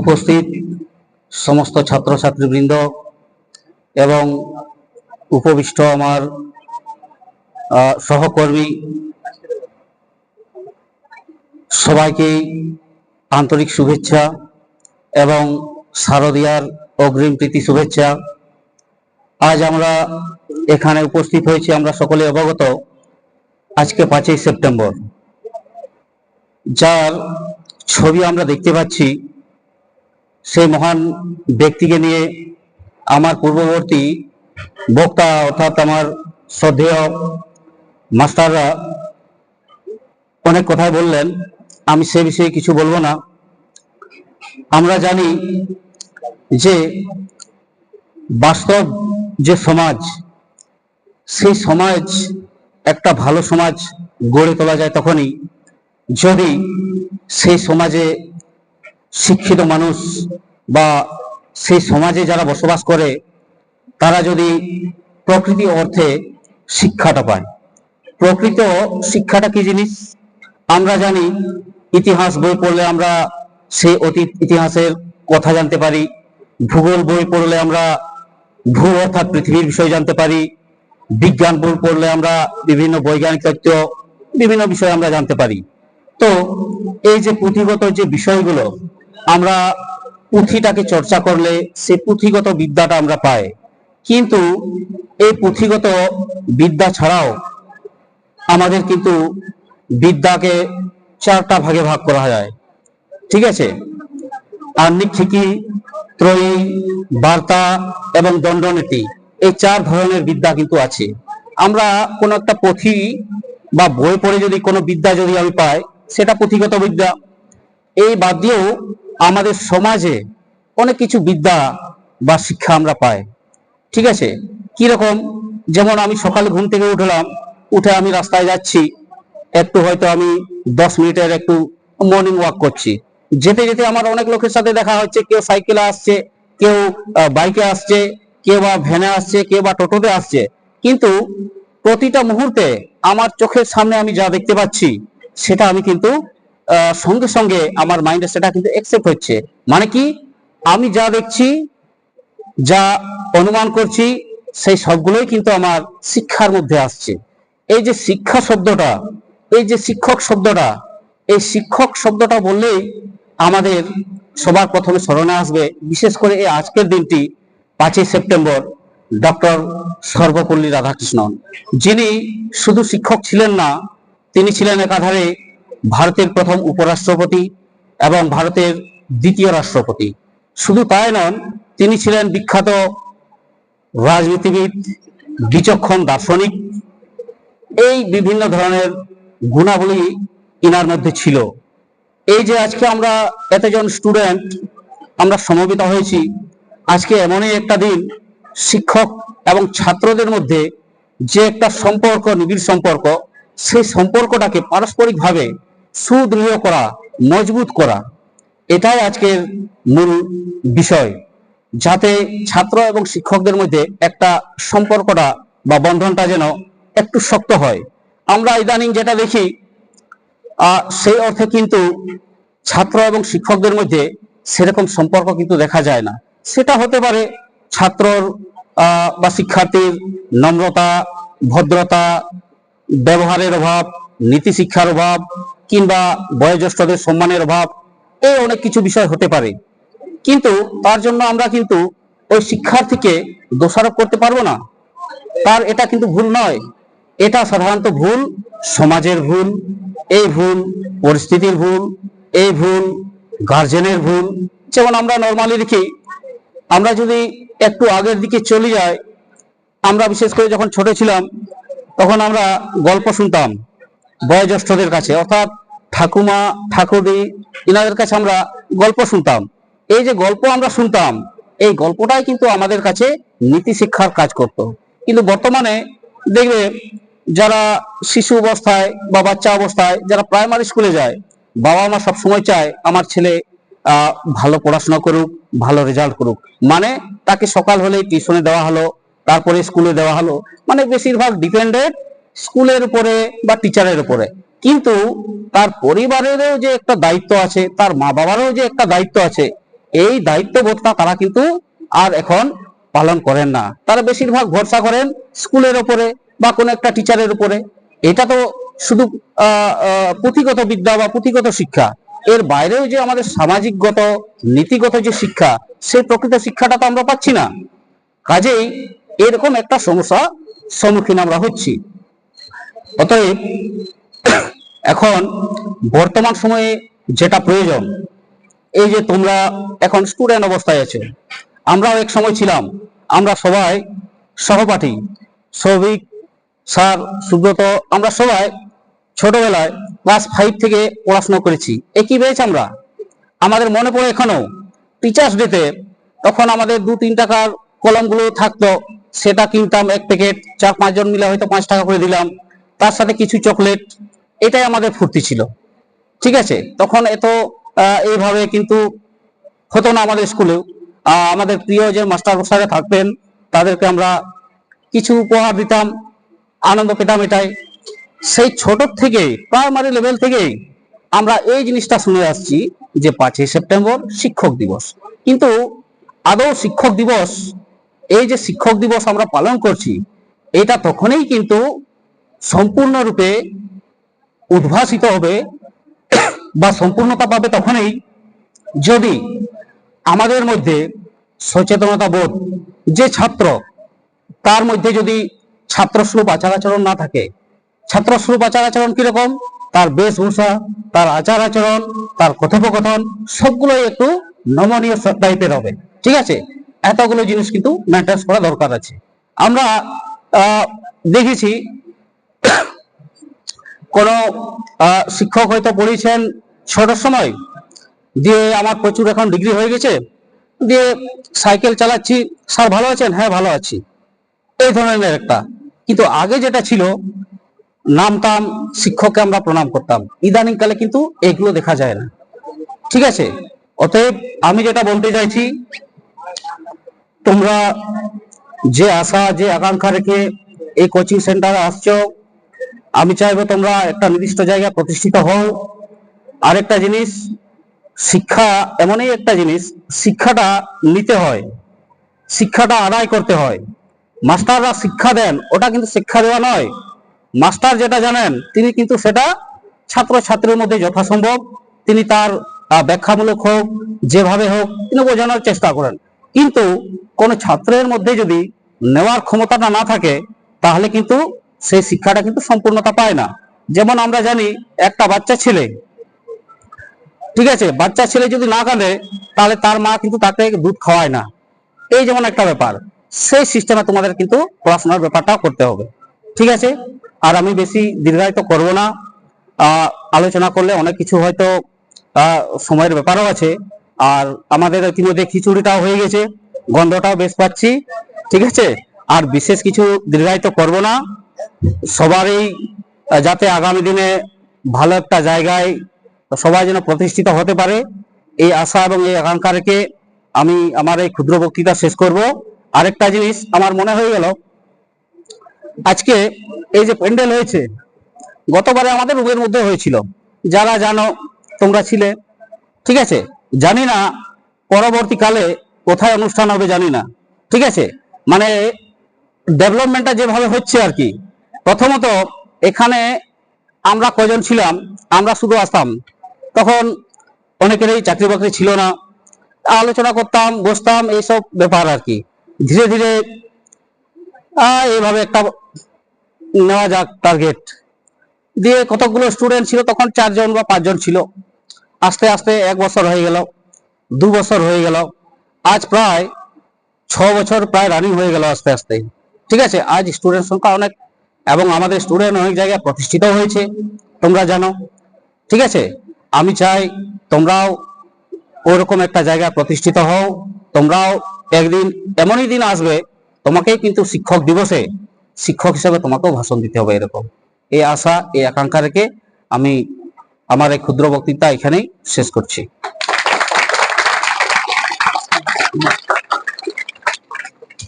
উপস্থিত সমস্ত ছাত্রছাত্রীবৃন্দ এবং উপবিষ্ট আমার সহকর্মী সবাইকেই আন্তরিক শুভেচ্ছা এবং শারদীয়ার অগ্রিম প্রীতি শুভেচ্ছা। আজ আমরা এখানে উপস্থিত হয়েছি, আমরা সকলে অবগত, আজকে পাঁচই সেপ্টেম্বর। যার ছবি আমরা দেখতে পাচ্ছি সেই মহান ব্যক্তিকে নিয়ে আমার পূর্ববর্তী বক্তা অর্থাৎ আমার শ্রদ্ধেয় মাস্টাররা অনেক কথাই বললেন। আমি সে বিষয়ে কিছু বলব না। আমরা জানি যে বাস্তব যে সমাজ, সেই সমাজ একটা ভালো সমাজ গড়ে তোলা যায় তখনই যদি সেই সমাজে শিক্ষিত মানুষ বা সেই সমাজে যারা বসবাস করে, তারা যদি প্রকৃতি অর্থে শিক্ষাটা পায়। প্রকৃত শিক্ষাটা কি জিনিস? আমরা জানি, ইতিহাস বই পড়লে আমরা সেই অতীত ইতিহাসের কথা জানতে পারি। ভূগোল বই পড়লে আমরা ভূ অর্থাৎ পৃথিবীর বিষয় জানতে পারি। বিজ্ঞান বই পড়লে আমরা বিভিন্ন বৈজ্ঞানিক তথ্য বিভিন্ন বিষয় আমরা জানতে পারি। তো এই যে পুঁথিগত যে বিষয়গুলো আমরা পুঁথিটাকে চর্চা করলে সে পুঁথিগত বিদ্যাটা আমরা পাই। কিন্তু এই পুঁথিগত বিদ্যা ছাড়াও আমাদের কিন্তু বিদ্যাকে চারটা ভাগে ভাগ করা যায়। ঠিক আছে? আর্নিক ঠিকি ত্রয়ী, বার্তা এবং দণ্ডনীতি, এই চার ধরনের বিদ্যা কিন্তু আছে। আমরা কোনো একটা পুঁথি বা বই পড়ে যদি কোনো বিদ্যা যদি আমি পাই, সেটা পুঁথিগত বিদ্যা। এই বাদ দিয়েও আমাদের সমাজে অনেক কিছু বিদ্যা বা শিক্ষা আমরা পাই। ঠিক আছে? কীরকম? যেমন আমি সকালে ঘুম থেকে উঠলাম, উঠে আমি রাস্তায় যাচ্ছি, একটু হয়তো আমি দশ মিনিটের একটু মর্নিং ওয়াক করছি। যেতে যেতে আমার অনেক লোকের সাথে দেখা হচ্ছে, কেউ সাইকেলে আসছে, কেউ বাইকে আসছে, কেউ বা ভ্যানে আসছে, কেউ বা টোটোতে আসছে। কিন্তু প্রতিটা মুহূর্তে আমার চোখের সামনে আমি যা দেখতে পাচ্ছি, সেটা আমি কিন্তু সঙ্গে সঙ্গে আমার মাইন্ডে সেটা কিন্তু একসেপ্ট হচ্ছে। মানে কি? আমি যা দেখছি, যা অনুমান করছি, সেই সবগুলোই কিন্তু আমার শিক্ষার মধ্যে আসছে। এই যে শিক্ষা শব্দটা, এই যে শিক্ষক শব্দটা, এই শিক্ষক শব্দটা বললেই আমাদের সবার প্রথমে স্মরণে আসবে। বিশেষ করে এই আজকের দিনটি, পাঁচই সেপ্টেম্বর ডক্টর সর্বপল্লী রাধাকৃষ্ণন। যিনি শুধু শিক্ষক ছিলেন না, তিনি ছিলেন একাধারে ভারতের প্রথম উপরাষ্ট্রপতি এবং ভারতের দ্বিতীয় রাষ্ট্রপতি। শুধু তাই নন, তিনি ছিলেন বিখ্যাত রাজনীতিবিদ, বিচক্ষণ দার্শনিক। এই বিভিন্ন ধরনের গুণাবলী ইনার মধ্যে ছিল। এই যে আজকে আমরা এতজন স্টুডেন্ট, আমরা সমবেত হয়েছি, আজকে এমনই একটা দিন, শিক্ষক এবং ছাত্রদের মধ্যে যে একটা সম্পর্ক, নিবিড় সম্পর্ক, সেই সম্পর্কটাকে পারস্পরিকভাবে সুদৃঢ় করা, মজবুত করা, এটাই আজকের মূল বিষয়। যাতে ছাত্র এবং শিক্ষকদের মধ্যে একটা সম্পর্কটা বা বন্ধনটা যেন একটু শক্ত হয়। আমরা ইদানিং যেটা দেখি সেই অর্থে কিন্তু ছাত্র এবং শিক্ষকদের মধ্যে সেরকম সম্পর্ক কিন্তু দেখা যায় না। সেটা হতে পারে ছাত্রর বা শিক্ষার্থীর নম্রতা, ভদ্রতা, ব্যবহারের অভাব নীতি শিক্ষার অভাব কিংবা বয়োজ্যেষ্ঠদের সম্মানের অভাব এই অনেক কিছু বিষয় হতে পারে। কিন্তু তার জন্য আমরা কিন্তু ওই শিক্ষার্থীকে দোষারোপ করতে পারব না। তার এটা কিন্তু ভুল নয়। এটা সাধারণত ভুল, সমাজের ভুল, এই ভুল, পরিস্থিতির ভুল, এই ভুল গার্জেনের ভুল। যেমন আমরা নর্মালি দেখি, আমরা যদি একটু আগের দিকে চলে যাই, আমরা বিশেষ করে যখন ছোট ছিলাম, তখন আমরা গল্প শুনতাম বয়োজ্যেষ্ঠদের কাছে। অর্থাৎ ঠাকুমা ঠাকুরদি ইনাদের কাছে আমরা গল্প শুনতাম। এই যে গল্প আমরা শুনতাম, এই গল্পটাই কিন্তু আমাদের কাছে নীতি শিক্ষার কাজ করত। কিন্তু বর্তমানে দেখবে যারা শিশু অবস্থায় বা বাচ্চা অবস্থায় যারা প্রাইমারি স্কুলে যায়, বাবা মা সব সময় চায় আমার ছেলে ভালো পড়াশোনা করুক, ভালো রেজাল্ট করুক। মানে তাকে সকাল হলেই টিউশনে দেওয়া হলো, তারপরে স্কুলে দেওয়া হলো। মানে বেশিরভাগ ডিপেন্ডেন্ট স্কুলের উপরে বা টিচারের উপরে। কিন্তু তার পরিবারেরও যে একটা দায়িত্ব আছে, তার মা বাবারও যে একটা দায়িত্ব আছে, এই দায়িত্ববোধটা তারা কিন্তু আর এখন পালন করেন না। তারা বেশিরভাগ ভরসা করেন স্কুলের উপরে বা কোনো একটা টিচারের উপরে। এটা তো শুধু পুঁথিগত বিদ্যা বা পুঁথিগত শিক্ষা। এর বাইরেও যে আমাদের সামাজিকগত, নীতিগত যে শিক্ষা, সেই প্রকৃত শিক্ষাটা তো আমরা পাচ্ছি না। কাজেই এরকম একটা সমস্যা সম্মুখীন আমরা হচ্ছি। অতএব এখন বর্তমান সময়ে যেটা প্রয়োজন, এই যে তোমরা এখন স্টুডেন্ট অবস্থায় আছো, আমরাও এক সময় ছিলাম, আমরা সবাই সহপাঠী, সৌভিক স্যার, সুব্রত, আমরা সবাই ছোটবেলায় ক্লাস ফাইভ থেকে পড়াশোনা করেছি, একই ব্যাচ আমরা। আমাদের মনে পড়ে এখনও টিচার্স ডেতে তখন আমাদের দু তিন টাকার কলমগুলো থাকতো, সেটা কিনতাম এক প্যাকেট চার পাঁচজন মিলে হয়তো পাঁচ টাকা করে দিলাম, তার সাথে কিছু চকলেট এটাই আমাদের ফুর্তি ছিল। ঠিক আছে? তখন এত এইভাবে কিন্তু হতো না আমাদের স্কুলেও আমাদের প্রিয় যে মাস্টার মশাইরা থাকতেন, তাদেরকে আমরা কিছু উপহার দিতাম, আনন্দ পেতাম এটাই। সেই ছোট থেকে প্রাইমারি লেভেল থেকেই আমরা এই জিনিসটা শুনে আসছি যে পাঁচই সেপ্টেম্বর শিক্ষক দিবস। কিন্তু আদৌ শিক্ষক দিবস, এই যে শিক্ষক দিবস আমরা পালন করছি, এটা তখনই কিন্তু সম্পূর্ণরূপে উদ্ভাসিত হবে বা সম্পূর্ণতা পাবে তখনই যদি আমাদের মধ্যে সচেতনতা বোধ যে ছাত্র, তার মধ্যে যদি ছাত্রস্বরূপ আচার আচরণ না থাকে, ছাত্রস্বরূপ আচার আচরণ কীরকম? তার বেশভূষা তার আচার আচরণ তার কথোপকথন, সবগুলোই একটু নমনীয় টাইপের হবে। ঠিক আছে? এতগুলো জিনিস কিন্তু মেনটেন্স করা দরকার আছে। আমরা দেখেছি কোন শিক্ষক হয়তো পড়িয়েছেন ছোট সময়, দিয়ে আমার প্রচুর এখন ডিগ্রি হয়ে গেছে, দিয়ে সাইকেল চালাচ্ছি স্যার ভালো আছেন? হ্যাঁ ভালো আছি। এই ধরনের একটা। কিন্তু আগে যেটা ছিল নামতাম শিক্ষককে আমরা প্রণাম করতাম। ইদানিংকালে কিন্তু এগুলো দেখা যায় না। ঠিক আছে? অতএব আমি যেটা বলতে চাইছি, তোমরা যে আশা, যে আকাঙ্ক্ষা রেখে এই কোচিং সেন্টারে আসছো আমি চাইব তোমরা একটা নির্দিষ্ট জায়গায় প্রতিষ্ঠিত হও। আরেকটা জিনিস, শিক্ষা এমনই একটা জিনিস, শিক্ষাটা নিতে হয়, শিক্ষাটা আদায় করতে হয়। মাস্টাররা শিক্ষা দেন, ওটা কিন্তু শিক্ষা দেওয়া নয়। মাস্টার যেটা জানেন, তিনি কিন্তু সেটা ছাত্র ছাত্রীর মধ্যে যথাসম্ভব, তিনি তার ব্যাখ্যামূলক হোক, যেভাবে হোক, তিনি বোঝানোর চেষ্টা করেন। কিন্তু কোন ছাত্রের মধ্যে যদি নেওয়ার ক্ষমতাটা না থাকে, তাহলে কিন্তু সেই শিক্ষাটা কিন্তু সম্পূর্ণতা পায় না। যেমন আমরা জানি, একটা বাচ্চা ছেলে, ঠিক আছে? বাচ্চা ছেলে যদি না কাঁদে, তাহলে তার মা কিন্তু তাকে দুধ খাওয়ায় না। এই যেমন একটা ব্যাপার, সেই সিস্টেমে তোমাদের কিন্তু পড়াশোনার ব্যাপারটাও করতে হবে। ঠিক আছে? আর আমি বেশি দীর্ঘায়িত করব না। আলোচনা করলে অনেক কিছু হয়তো সময়ের ব্যাপারও আছে। আর আমাদের ইতিমধ্যে খিচুড়িটাও হয়ে গেছে, গন্ধটাও বেশ পাচ্ছি। ঠিক আছে? আর বিশেষ কিছু দীর্ঘায়িত করব না। সবারই যাতে আগামী দিনে ভালো একটা জায়গায় সবাই যেন প্রতিষ্ঠিত হতে পারে, এই আশা এবং এই আকাঙ্ক্ষা রেখে আমি আমার এই ক্ষুদ্র বক্তৃতা শেষ করব। আরেকটা জিনিস আমার মনে হয়ে গেল, আজকে এই যে প্যান্ডেল হয়েছে, গতবারে আমাদের রুমের মধ্যে হয়েছিল। যারা জানো, তোমরা ছিলে, ঠিক আছে? জানি না, পরবর্তীকালে কোথায় অনুষ্ঠান হবে জানি না, ঠিক আছে? মানে ডেভেলপমেন্টটা যেভাবে হচ্ছে আর কি, প্রথমত এখানে আমরা কজন ছিলাম? আমরা শুধু আসতাম। তখন অনেকেরই চাকরি বাকরি ছিল না। আলোচনা করতাম, বসতাম, এইসব ব্যাপার আর কি। ধীরে ধীরে এইভাবে একটা নেওয়া যাক টার্গেট দিয়ে কতগুলো স্টুডেন্ট ছিল, তখন চারজন বা পাঁচজন ছিল। আস্তে আস্তে এক বছর হয়ে গেল, দু বছর হয়ে গেল। আজ প্রায় ছ বছর প্রায় রানিং হয়ে গেল আস্তে আস্তে। ঠিক আছে? আজ স্টুডেন্ট সংখ্যা অনেক এবং আমাদের স্টুডেন্ট অনেক জায়গায় প্রতিষ্ঠিত হয়েছে, তোমরা জানো। ঠিক আছে? আমি চাই তোমরাও ওরকম একটা জায়গায় প্রতিষ্ঠিত হও। তোমরাও একদিন, এমনই দিন আসবে, তোমাকেই কিন্তু শিক্ষক দিবসে শিক্ষক হিসেবে তোমাকেও ভাষণ দিতে হবে এরকম। এই আশা, এই আকাঙ্ক্ষা রেখে আমি আমার এই ক্ষুদ্র বক্তৃতা এখানেই শেষ করছি।